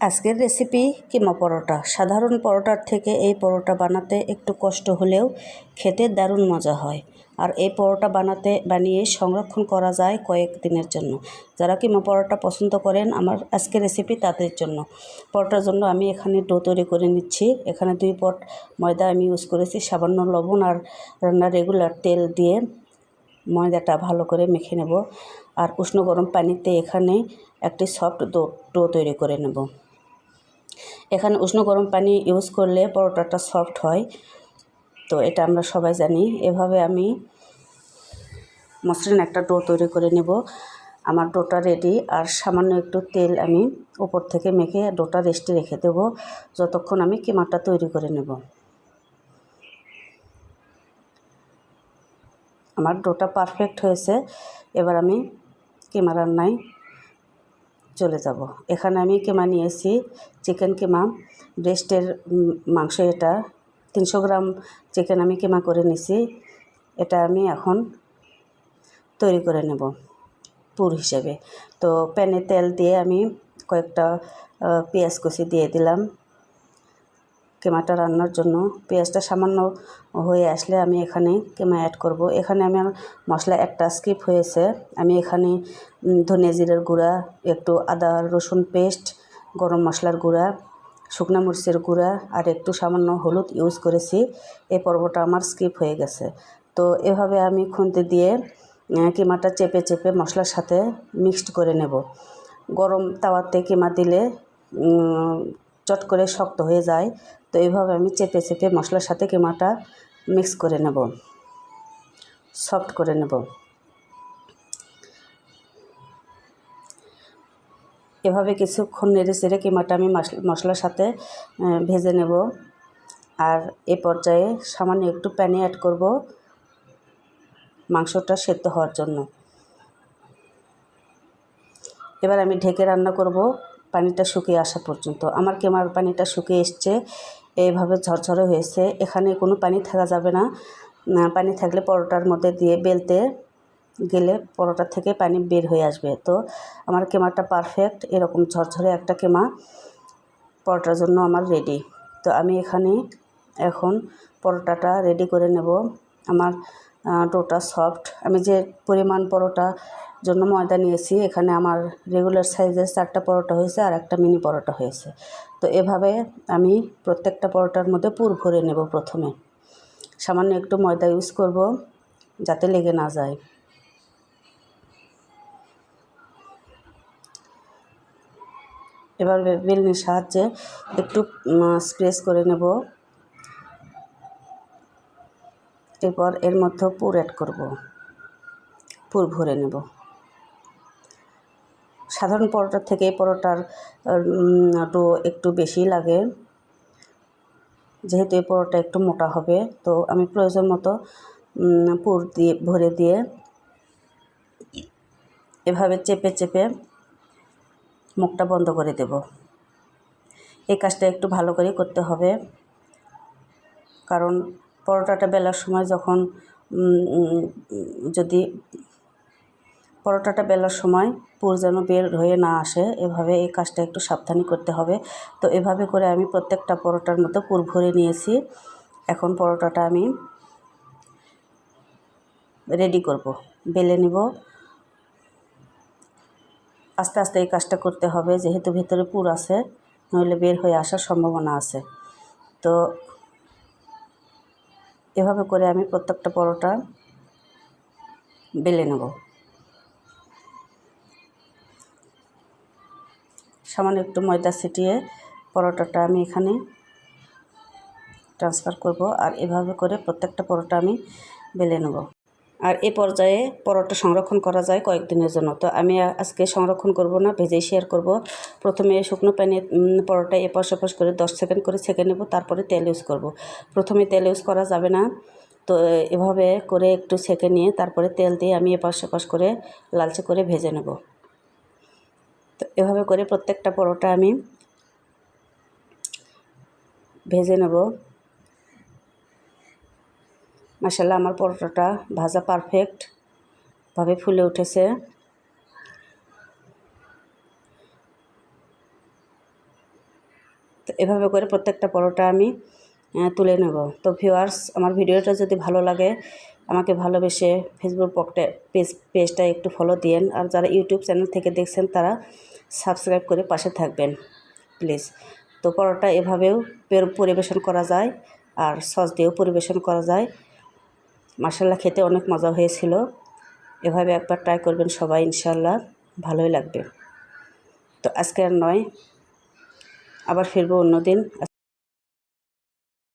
আজকের রেসিপি কিমা পরোটা? সাধারণ পরোটার থেকে এই পরোটা বানাতে একটু কষ্ট হলেও খেতে দারুণ মজা হয়। আর এই পরোটা বানাতে, বানিয়ে সংরক্ষণ করা যায় কয়েক দিনের জন্য। যারা কিমা পরোটা পছন্দ করেন, আমার আজকের রেসিপি তাদের জন্য। পরোটার জন্য আমি এখানে ডো তৈরি করে নিচ্ছি। এখানে দুই পট ময়দা আমি ইউজ করেছি, সামান্য লবণ আর রান্নার রেগুলার তেল দিয়ে ময়দাটা ভালো করে মেখে নেব। আর উষ্ণ গরম পানিতে এখানে একটি সফট ডো ডো তৈরি করে নেব। এখানে উষ্ণ গরম পানি ইউজ করলে পরোটাটা সফট হয়। তো এটা আমরা সবাই জানি। এভাবে আমি মসৃণ একটা ডো তৈরি করে নেব। আমার ডোটা রেডি আর সামান্য একটু তেল আমি উপর থেকে মেখে ডোটা রেস্টে রেখে দেবো। যতক্ষণ আমি কিমাটা তৈরি করে নেব। আমার ডোটা পারফেক্ট হয়েছে। এবার আমি কিমা রান্নায় চলে যাব। এখানে আমি কেমা নিয়েছি চিকেন কেমা ব্রেস্টের মাংস এটা। তিনশো গ্রাম চিকেন আমি কেমা করে নিছি। এটা আমি এখন তৈরি করে নেব পুর হিসেবে। তো প্যানে তেল দিয়ে আমি কয়েকটা পেঁয়াজ কুচি দিয়ে দিলাম। কেমাটা রান্নার জন্য। পেঁয়াজটা সামান্য হয়ে আসলে আমি এখানে কেমা অ্যাড করব। এখানে আমার মশলা একটা স্কিপ হয়েছে। আমি এখানে ধনে জিরের গুঁড়া, একটু আদা, রসুন পেস্ট গরম মশলার গুঁড়া, শুকনা মরিচের গুঁড়া আর একটু সামান্য হলুদ ইউজ করেছি। এই পর্বটা আমার স্কিপ হয়ে গেছে। তো এভাবে আমি খুন্তি দিয়ে কিমাটা চেপে চেপে মশলার সাথে মিক্সড করে নেব। গরম তাওয়াতে কিমা দিলে চট করে শক্ত হয়ে যায়। তো এইভাবে আমি চেপে চেপে মশলার সাথে কিমাটা মিক্স করে নেব সফট করে নেব। এভাবে কিছুক্ষণ নেড়ে চেড়ে কিমাটা আমি মশলার সাথে ভেজে নেব। আর এ পর্যায়ে সামান্য একটু প্যানে অ্যাড করব মাংসটা সেদ্ধ হওয়ার জন্য। এবার আমি ঢেকে রান্না করব পানিটা শুকিয়ে আসা পর্যন্ত। আমার কেমার পানিটা শুকিয়ে এসছে এইভাবে ঝরঝরে হয়েছে। এখানে কোনো পানি থাকা যাবে না। পানি থাকলে পরোটার মধ্যে দিয়ে বেলতে গেলে পরোটা থেকে পানি বের হয়ে আসবে। তো আমার কেমাটা পারফেক্ট, এরকম ঝরঝরে একটা কেমা পরোটার জন্য আমার রেডি। তো আমি এখানে এখন পরোটাটা রেডি করে নেব। আমার ডোটা সফট। আমি যে পরিমাণ পরোটা জন্য ময়দা নিয়েছি, এখানে আমার রেগুলার সাইজের চারটা পরোটা হয়েছে আর একটা মিনি পরোটা হয়েছে। তো এভাবে আমি প্রত্যেকটা পরোটার মধ্যে পুর ভরে নেব প্রথমে। সামান্য একটু ময়দা ইউজ করব যাতে লেগে না যায়। এবার বেলনির সাহায্যে একটু স্প্রেস করে নেব। এরপর এর মধ্যে পুর অ্যাড করব। পুর ভরে নেব। সাধারণ পরোটার থেকে পরোটার ডো একটু বেশি লাগে। যেহেতু এই পরোটা একটু মোটা হবে, তো আমি প্রয়োজন মতো পুর দিয়ে, ভরে দিয়ে এভাবে চেপে চেপে মুখটা বন্ধ করে দেব। এই কাজটা একটু ভালো করে করতে হবে। কারণ পরোটাটা বেলার সময় যখন যদি পরোটাটা বেলার সময় পুর যেন বের হয়ে না আসে, এভাবে এই কাজটা একটু সাবধানে করতে হবে। তো এভাবে করে আমি প্রত্যেকটা পরোটার মতো পুর ভরে নিয়েছি। এখন পরোটাটা আমি রেডি করব, বেলে নিব। আস্তে আস্তে এই কাজটা করতে হবে, যেহেতু ভেতরে পুর আছে, নইলে বের হয়ে আসার সম্ভাবনা আছে। তো এভাবে করে আমি প্রত্যেকটা পরোটা বেলে নেব। সামান্য একটু ময়দা ছিটিয়ে পরোটাটা আমি এখানে ট্রান্সফার করব আর এভাবে করে প্রত্যেকটা পরোটা আমি বেলে নেব। আর এ পর্যায়ে পরোটা সংরক্ষণ করা যায় কয়েকদিনের জন্য। তো আমি আজকে সংরক্ষণ করব না, ভেজেই শেয়ার করব। প্রথমে শুকনো প্যানে পরোটা এপাশ ওপাশ করে দশ সেকেন্ড করে ছেঁকে নেব, তারপরে তেল ইউজ করব। প্রথমে তেল ইউজ করা যাবে না, তো এভাবে করে একটু ছেঁকে নিয়ে তারপরে তেল দিয়ে আমি এপাশ ওপাশ করে লালচে করে ভেজে নেব। তো এভাবে করে প্রত্যেকটা পরোটা আমি ভেজে নেব। মাসাল্লাহ আমার পরোটাটা ভাজা পারফেক্টভাবে ফুলে উঠেছে। তো এভাবে করে প্রত্যেকটা পরোটা আমি তুলে নেব। তো ভিউয়ার্স আমার ভিডিওটা যদি ভালো লাগে, আমাকে ভালোবেসে ফেসবুক পকটে পেজ পেজটা একটু ফলো দিয়েন। আর যারা ইউটিউব চ্যানেল থেকে দেখছেন, তারা সাবস্ক্রাইব করে পাশে থাকবেন প্লিজ তো পরোটা এভাবেও পের- পরিবেশন করা যায়, আর সস দিয়েও পরিবেশন করা যায়। মাসাল্লা খেতে অনেক মজা হয়েছিল। এভাবে একবার ট্রাই করবেন সবাই, ইনশাল্লাহ ভালোই লাগবে। তো আজকে আর নয়, আবার ফিরবো অন্য দিন